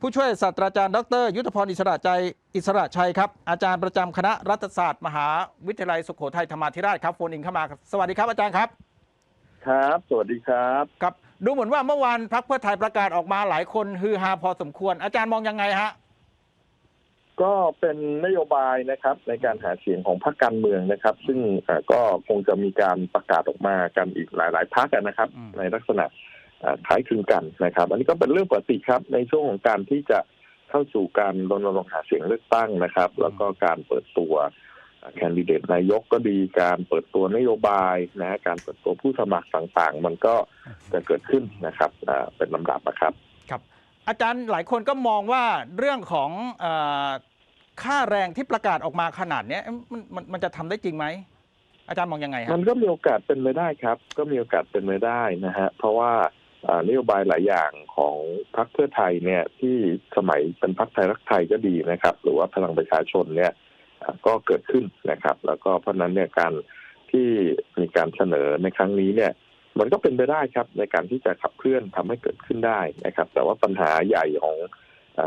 ผู้ช่วยศาสตราจารย์ดร ยุทธพรอิสระใจอิสระชัยครับ อาจารย์ประจำคณะรัฐศาสตร์ มหาวิทยาลัยสุโขทัยธรรมาธิราชครับโฟนอินเข้ามาครับสวัสดีครับอาจารย์ครับ ครับ สวัสดีครับครับ ดูเหมือนว่าเมื่อวานพักเพื่อไทยประกาศออกมาหลายคนฮือฮาพอสมควร อาจารย์มองยังไงฮะก็เป็นนโยบายนะครับในการหาเสียงของพรรคการเมืองนะครับ ซึ่งเอ่อก็คงจะมีการประกาศออกมากันอีกหลาย ๆพรรคอะนะครับอืมในลักษณะ เอ่อคล้ายคลึงกันนะครับ อันนี้ก็เป็นเรื่องปกติครับ ในช่วงของการที่จะเข้าสู่การรณรงค์หาเสียงเลือกตั้งนะครับ แล้วก็การเปิดตัวแคนดิเดตนายกก็ดีการเปิดตัวนโยบายนะการเปิดตัวผู้สมัครต่างๆ มันก็จะเกิดขึ้นนะครับอ่าเป็นลำดับนะครับครับ อาจารย์หลายคนก็มองว่าเรื่องของเออค่าแรงที่ประกาศออกมาขนาดเนี้ยมันมันมันจะทำได้จริงไหมอาจารย์มองยังไงฮะมันก็มีโอกาสเป็นไปได้ครับ ก็มีโอกาสเป็นไปได้นะฮะเพราะว่าอ่า นโยบายหลายอย่างของพรรคเพื่อไทยเนี่ยที่สมัยเป็นพรรคไทยรักไทยก็ดีนะครับ หรือว่าพลังประชาชนเนี่ยก็เกิดขึ้นนะครับ แล้วก็เพราะนั้นเนี่ยการที่มีการเสนอในครั้งนี้เนี่ยมันก็เป็นไปได้ครับในการที่จะขับเคลื่อนทำให้เกิดขึ้นได้นะครับ แต่ว่าปัญหาใหญ่ของ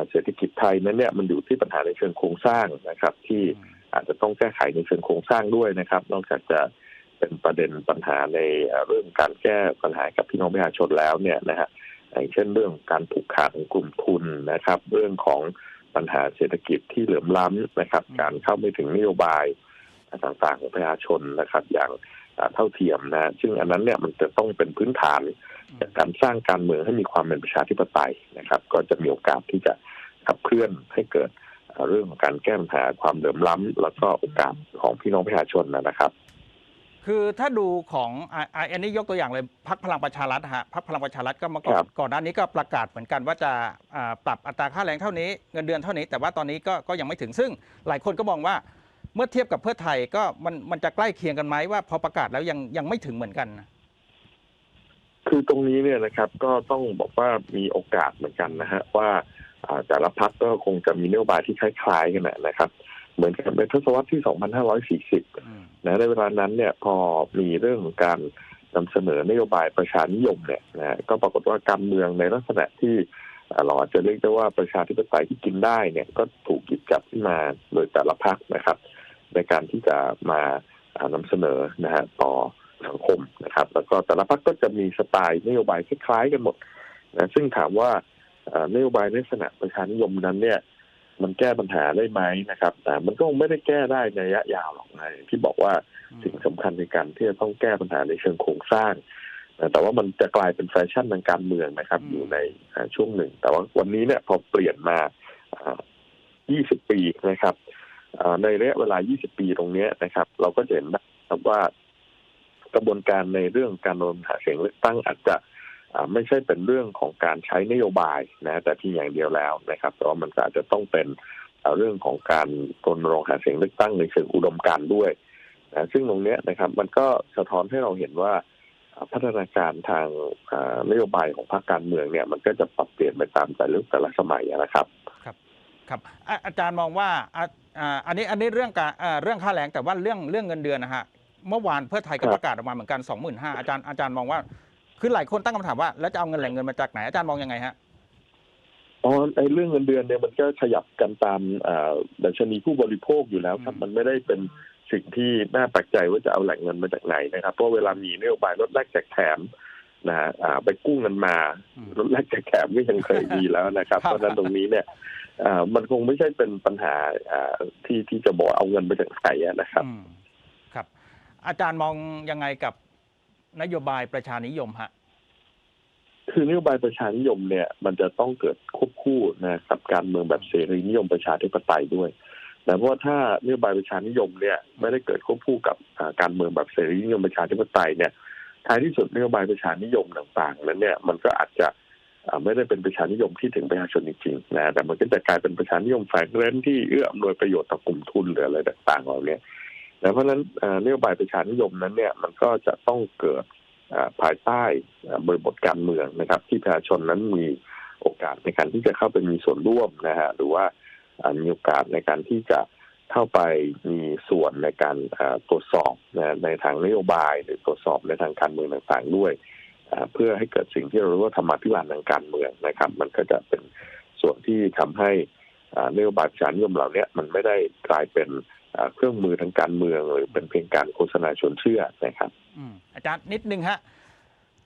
เศรษฐกิจไทยนั้นเนี่ยมันอยู่ที่ปัญหาในเชิงโครงสร้างนะครับ ที่อาจจะต้องแก้ไขในเชิงโครงสร้างด้วยนะครับ นอกจากจะ เป็นประเด็นปัญหาในเรื่องการแก้ปัญหากับพี่น้องประชาชนแล้วเนี่ยนะฮะอย่างเช่นเรื่องการผูกขาดของกลุ่มทุนนะครับ เรื่องของปัญหาเศรษฐกิจที่เหลื่อมล้ำนะครับ การเข้าไม่ถึงนโยบายต่างๆของประชาชนนะครับ อย่างเท่าเทียมนะซึ่งอันนั้นเนี่ยมันจะต้องเป็นพื้นฐานจากการสร้างการเมืองให้มีความเป็นประชาธิปไตยนะครับ ก็จะมีโอกาสที่จะขับเคลื่อนให้เกิดเรื่องของการแก้ปัญหาความเหลื่อมล้ำแล้วก็โอกาสของพี่น้องประชาชนนะครับ คือถ้าดูของอ่าอ่าอันนี้ยกตัวอย่างเลยพักพลังประชารัฐฮะพักพลังประชารัฐก็เมาก่อนครับ ก่อนหน้านี้ก็ประกาศเหมือนกันว่าจะอ่าปรับอัตราค่าแรงเท่านี้เงินเดือนเท่านี้ แต่ว่าตอนนี้ก็ก็ยังไม่ถึงซึ่งหลายคนก็มองว่าเมื่อเทียบกับเพื่อไทยก็มันมันจะใกล้เคียงกันไหมว่าพอประกาศแล้วยังยังไม่ถึงเหมือนกันนะ คือตรงนี้เนี่ยนะครับก็ต้องบอกว่ามีโอกาสเหมือนกันนะฮะว่าอ่าแต่ละพักก็คงจะมีนโยบายที่คล้ายๆกันนะนะครับ เหมือนกับในทศวรรษที่ 2540อืม นะในเวลานั้นเนี่ยพอมีเรื่องของการนำเสนอนโยบายประชานิยมเนี่ยนะก็ปรากฏว่าการเมืองในลักษณะที่เราอาจจะเรียกได้ว่าประชาธิปไตยที่กินได้เนี่ยก็ถูกหยิบจับขึ้นมาโดยแต่ละพรรคนะครับ ในการที่จะมาอ่านำเสนอนะฮะต่อสังคมนะครับ แล้วก็แต่ละพรรคก็จะมีสไตล์นโยบายคล้ายๆกันหมดนะซึ่งถามว่าอ่านโยบายในลักษณะประชานิยมนั้นเนี่ย มันแก้ปัญหาได้ไหมนะครับ แต่มันก็ไม่ได้แก้ได้ในระยะยาวหรอกนะอย่างที่บอกว่าสิ่งสำคัญในการที่จะต้องแก้ปัญหาในเชิงโครงสร้างนะแต่ว่ามันจะกลายเป็นแฟชั่นทางการเมืองนะครับอืมอยู่ในอ่าช่วงหนึ่ง แต่ว่าวันนี้เนี่ยพอเปลี่ยนมาอ่า20 ปีนะครับอ่าในระยะเวลา 20 ปีตรงเนี้ยนะครับ เราก็จะเห็นนะครับว่ากระบวนการในเรื่องการรณรงค์หาเสียงเลือกตั้งอาจจะอ่า ไม่ใช่เป็นเรื่องของการใช้นโยบายนะแต่เพียงอย่างเดียวแล้วนะครับแต่ว่ามันก็อาจจะต้องเป็นอ่าเรื่องของการรณรงค์หาเสียงเลือกตั้งในเชิงอุดมการณ์ด้วยนะซึ่งตรงเนี้ยนะครับ มันก็สะท้อนให้เราเห็นว่าอ่าพัฒนาการทางอ่านโยบายของพรรคการเมืองเนี่ย มันก็จะปรับเปลี่ยนไปตามแต่ละยุคแต่ละสมัยนะครับ ครับอะอาจารย์มองว่าอะอ่าอันนี้อันนี้เรื่องการอ่าเรื่องค่าแรงแต่ว่าเรื่องเรื่องเงินเดือนนะฮะเมื่อวานเพื่อไทยก็ครับประกาศออกมาเหมือนกัน 25,000อาจารย์อาจารย์มองว่า คือหลายคนตั้งคำถามว่าแล้วจะเอาเงินแหล่งเงินมาจากไหนอาจารย์มองยังไงฮะอ๋อไอ้เรื่องเงินเดือนเนี่ยมันก็ขยับกันตามอ่าดัชนีผู้บริโภคอยู่แล้วครับอืมมันไม่ได้เป็นสิ่งที่น่าแปลกใจว่าจะเอาแหล่งเงินมาจากไหนนะครับ เพราะเวลามีนโยบายลดแลกแจกแถมนะฮะอ่าไปกู้เงินมาอืมลดแลกแจกแถมก็ยังเคยมีแล้วนะครับครับเพราะฉะนั้นตรงนี้เนี่ยอ่ามันคงไม่ใช่เป็นปัญหาอ่าที่ที่จะบอกเอาเงินมาจากไหนอะนะครับอืมครับ อาจารย์มองยังไงกับ นโยบายประชานิยมฮะคือนโยบายประชานิยมเนี่ย มันจะต้องเกิดควบคู่นะครับการเมืองแบบเสรีนิยมประชาธิปไตยด้วยแต่เพราะว่าถ้านโยบายประชานิยมเนี่ยไม่ได้เกิดควบคู่กับการเมืองแบบเสรีนิยมประชาธิปไตยเนี่ยท้ายที่สุดนโยบายประชานิยมต่างๆนั้นเนี่ยมันก็อาจจะไม่ได้เป็นประชานิยมที่ถึงประชาชนจริงๆนะแต่มันก็จะกลายเป็นประชานิยมแฝงเร้นที่เอื้ออำนวยประโยชน์ต่อกลุ่มทุนหรืออะไรต่างๆเหล่านี้ นะเพราะฉะนั้นนโยบายประชานิยมนั้นเนี่ยมันก็จะต้องเกิดภายใต้บริบทการเมืองนะครับ ที่ประชาชนนั้นมีโอกาสในการที่จะเข้าไปมีส่วนร่วมนะฮะหรือว่ามีโอกาสในการที่จะเข้าไปมีส่วนในการตรวจสอบในทางนโยบายหรือตรวจสอบในทางการเมืองต่างๆด้วย เพื่อให้เกิดสิ่งที่เราเรียกว่าธรรมาภิบาลทางการเมืองนะครับ มันก็จะเป็นส่วนที่ทำให้นโยบายประชานิยมเหล่านี้มันไม่ได้กลายเป็น เครื่องมือทางการเมืองหรือเป็นเพียงการโฆษณาชวนเชื่อนะครับอืมอาจารย์นิดนึงฮะ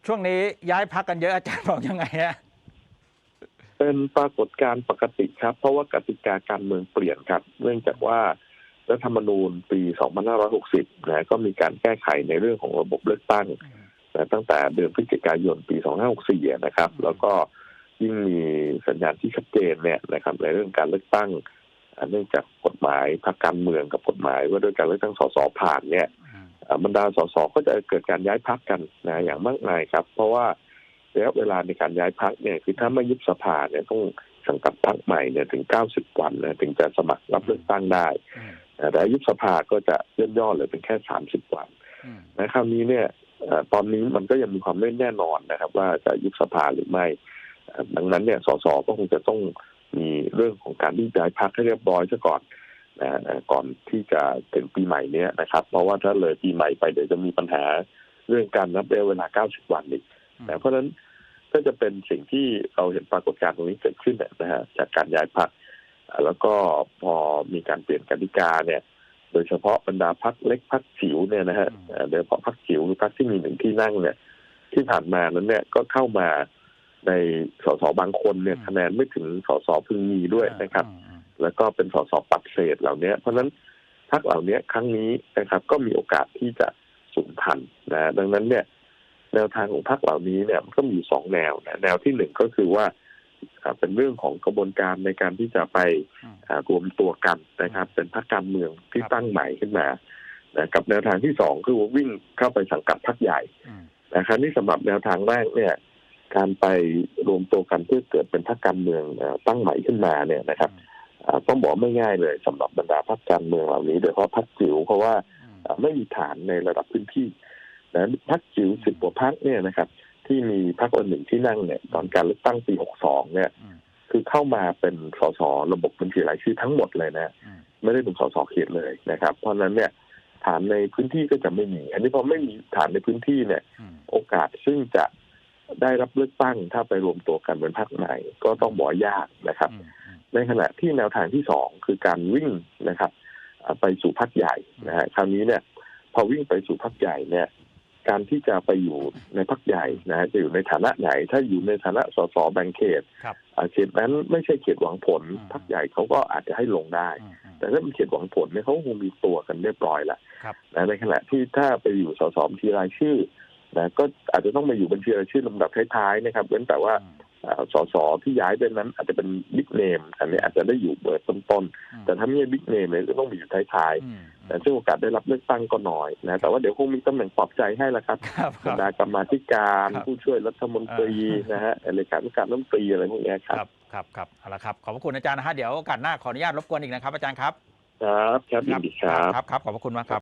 ช่วงนี้ย้ายพักกันเยอะอาจารย์บอกยังไงฮะเป็นปรากฏการณ์ปกติครับ เพราะว่ากติกาการเมืองเปลี่ยนครับ เนื่องจากว่ารัฐธรรมนูญปี 2560 นะก็มีการแก้ไขในเรื่องของระบบเลือกตั้งนะตั้งแต่เดือนพฤศจิกายนปี 2564 นะครับ แล้วก็ยิ่งมีสัญญาณที่ชัดเจนเนี่ยนะครับ ในเรื่องการเลือกตั้งอ่า เนื่องจากกฎหมายพรรคการเมืองกับกฎหมายว่าด้วยการเลือกตั้งสสผ่านเนี่ยอ่าบรรดาสสก็จะเกิดการย้ายพักกันนะอย่างมากมายครับ เพราะว่าระยะเวลาในการย้ายพักเนี่ยคือถ้าไม่ยุบสภาเนี่ยต้องสังกัดพักใหม่เนี่ยถึง90วันนะถึงจะสมัครรับเลือกตั้งได้อืมนะแต่ยุบสภาก็จะย่นย่อเหลยเป็นแค่30วันอืมนะคราวนี้เนี่ยเอ่อตอนนี้มันก็ยังมีความไม่แน่นอนนะครับ ว่าจะยุบสภาหรือไม่เอ่อดังนั้นเนี่ยสสก็คงจะต้อง มีเรื่องของการที่ย้ายพักให้เรียบร้อยซะก่อนนะเอ่อก่อนที่จะถึงปีใหม่เนี้ยนะครับ เพราะว่าถ้าเลยปีใหม่ไปเดี๋ยวจะมีปัญหาเรื่องการนับระยะเวลา 90 วันอีกนะเพราะฉะนั้นก็จะเป็นสิ่งที่เราเห็นปรากฏการณ์ตรงนี้เกิดขึ้นเนี่ยนะฮะจากการย้ายพรรคอ่าแล้วก็พอมีการเปลี่ยนกติกาเนี่ย โดยเฉพาะบรรดาพรรคเล็กพรรคจิ๋วเนี่ยนะฮะเอ่อโดยเฉพาะพรรคจิ๋วหรือพรรคที่มีหนึ่งที่นั่งเนี่ย ที่ผ่านมานั้นเนี่ยก็เข้ามา ในสสบางคนเนี่ยคะแนนไม่ถึงสสพึงมีด้วยนะครับอืมอืมแล้วก็เป็นสสปัดเศษเหล่านี้เพราะฉะนั้นพรรคเหล่านี้ครั้งนี้นะครับ ก็มีโอกาสที่จะสูญพันธุ์นะดังนั้นเนี่ย แนวทางของพรรคเหล่านี้เนี่ยมันก็มีอยู่สองแนวนะแนวที่หนึ่งก็คือว่าอ่าเป็นเรื่องของกระบวนการในการที่จะไปอืมอ่ารวมตัวกันนะครับ เป็นพรรคการเมืองที่ครับตั้งใหม่ขึ้นมานะกับแนวทางที่สองคือว่าวิ่งเข้าไปสังกัดพรรคใหญ่อืมนะครับนี่สำหรับแนวทางแรกเนี่ย การไปรวมตัวกันเพื่อเกิดเป็นพรรคการเมืองเอ่อตั้งใหม่ขึ้นมาเนี่ยนะครับอ่าต้องบอกไม่ง่ายเลยสำหรับบรรดาพรรคการเมืองเหล่านี้โดยเฉพาะพรรคจิ๋วเพราะว่าอืมอ่าไม่มีฐานในระดับพื้นที่นะพรรคจิ๋วสิบกว่าพรรคเนี่ยนะครับที่มีพรรคละหนึ่งที่นั่งเนี่ยตอนการเลือกตั้งปี62เนี่ยอืมคือเข้ามาเป็นสสระบบบัญชีรายชื่อทั้งหมดเลยนะอืมไม่ได้เป็นสสเขตเลยนะครับ เพราะฉะนั้นเนี่ยฐานในพื้นที่ก็จะไม่มี อันนี้พอไม่มีฐานในพื้นที่เนี่ยอืมโอกาสซึ่งจะ ได้รับเลือกตั้งถ้าไปรวมตัวกันเป็นพรรคไหนก็ต้องบอกว่ายากนะครับอืมอืมในขณะที่แนวทางที่สองคือการวิ่งนะครับอ่าไปสู่พักใหญ่นะฮะคราวนี้เนี่ย พอวิ่งไปสู่พักใหญ่เนี่ย การที่จะไปอยู่ในพักใหญ่นะฮะจะอยู่ในฐานะไหน ถ้าอยู่ในฐานะสสแบ่งเขตครับอ่าเขตนั้นไม่ใช่เขตหวังผลอืมพักใหญ่เขาก็อาจจะให้ลงได้อืมอืมแต่ถ้าเป็นเขตหวังผลเนี่ยเขาคงมีตัวกันเรียบร้อยแล้วครับนะในขณะที่ถ้าไปอยู่สสบัญชีรายชื่อ นะก็อาจจะต้องไปอยู่บัญชีรายชื่อลำดับท้ายๆนะครับเว้นแต่ว่าอืมอ่าสสที่ย้ายไปนั้น อาจจะเป็นบิ๊กเนมอันนี้อาจจะได้อยู่เบอร์ต้นอืมๆแต่ถ้าไม่ใช่บิ๊กเนมเนี่ยก็ต้องไปอยู่ท้ายอืมๆแต่ซึ่งโอกาสได้รับเลือกตั้งก็น้อยนะแต่ว่าเดี๋ยวคงมีตำแหน่งปลอบใจให้ละครับครับคบรรับรดากรรมาธิการครับผู้ช่วยรัฐมนตรีอ่านนะฮะเลขาธิการรัฐมนตรีอะไรพวกเนี้ยคครับรับครับครับเอาละครับขอบพระคุณอาจารย์นะฮะเดี๋ยวโอกาสหน้าขออนุญาตรบกวนอีกนะครับอาจารย์ครับ ครับครับยินดีครับครับครับขอบพระคุณมากครับ